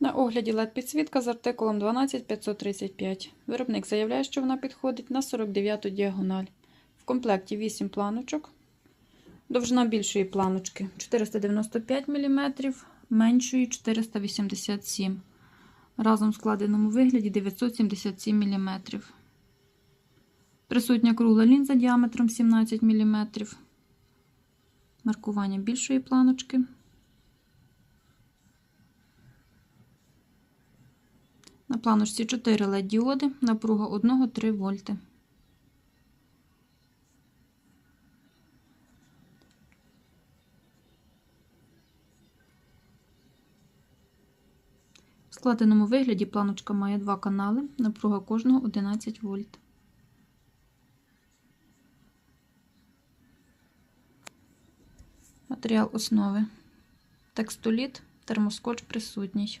На огляді LED-підсвітка з артикулом 12535. Виробник заявляє, що вона підходить на 49-ту діагональ. В комплекті 8 планочок. Довжина більшої планочки 495 мм, меншої 487 Разом в складеному вигляді 977 мм. Присутня кругла лінза діаметром 17 мм. Маркування більшої планочки. На планочці 4 LED діоди, напруга 1-3 вольти. В складеному вигляді планочка має два канали, напруга кожного 11 вольт. Матеріал основи. Текстоліт, термоскотч присутній.